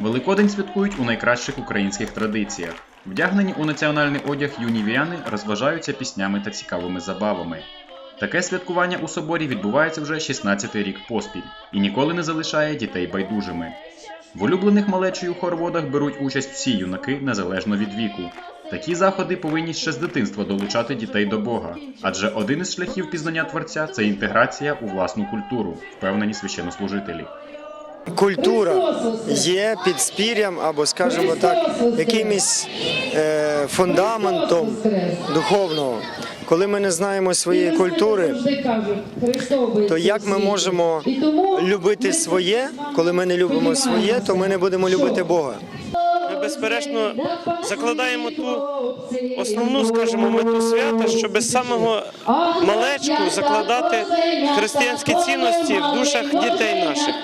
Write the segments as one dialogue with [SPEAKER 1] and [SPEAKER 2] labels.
[SPEAKER 1] Великодень святкують у найкращих українських традиціях. Вдягнені у національний одяг юні віряни розважаються піснями та цікавими забавами. Таке святкування у соборі відбувається вже 16-й рік поспіль і ніколи не залишає дітей байдужими. В улюблених малечою хороводах беруть участь всі юнаки незалежно від віку. Такі заходи повинні ще з дитинства долучати дітей до Бога, адже один із шляхів пізнання творця це інтеграція у власну культуру, впевнені священнослужителі.
[SPEAKER 2] Культура є підспір'ям або, скажімо так, якимось е, фундаментом духовного. Коли ми не знаємо своєї культури, то як ми можемо любити своє, коли ми не любимо своє, то ми не будемо любити Бога.
[SPEAKER 3] Безперечно закладаємо ту основну, скажімо, мету свята, щоб з самого малечку закладати християнські цінності в душах дітей наших.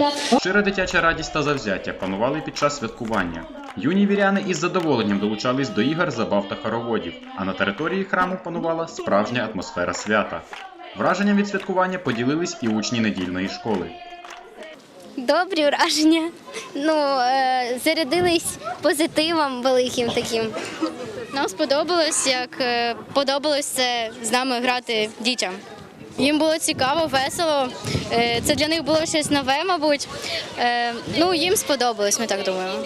[SPEAKER 1] Щира дитяча радість та завзяття панували під час святкування. Юні віряни із задоволенням долучались до ігор, забав та хороводів, а на території храму панувала справжня атмосфера свята. Враженням від святкування поділились і учні недільної школи.
[SPEAKER 4] Добрі враження. Ну, е, зарядились позитивом великим таким.
[SPEAKER 5] Нам сподобалось, як е, подобалось це з нами грати дітям. Їм було цікаво, весело. Е, Це для них було щось нове, мабуть. Ну, їм сподобалось, ми так думаємо.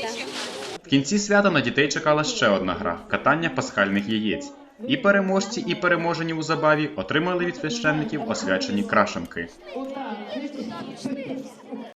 [SPEAKER 1] В кінці свята на дітей чекала ще одна гра катання пасхальних яєць. І переможці, і переможені у забаві отримали від священників освячені крашенки.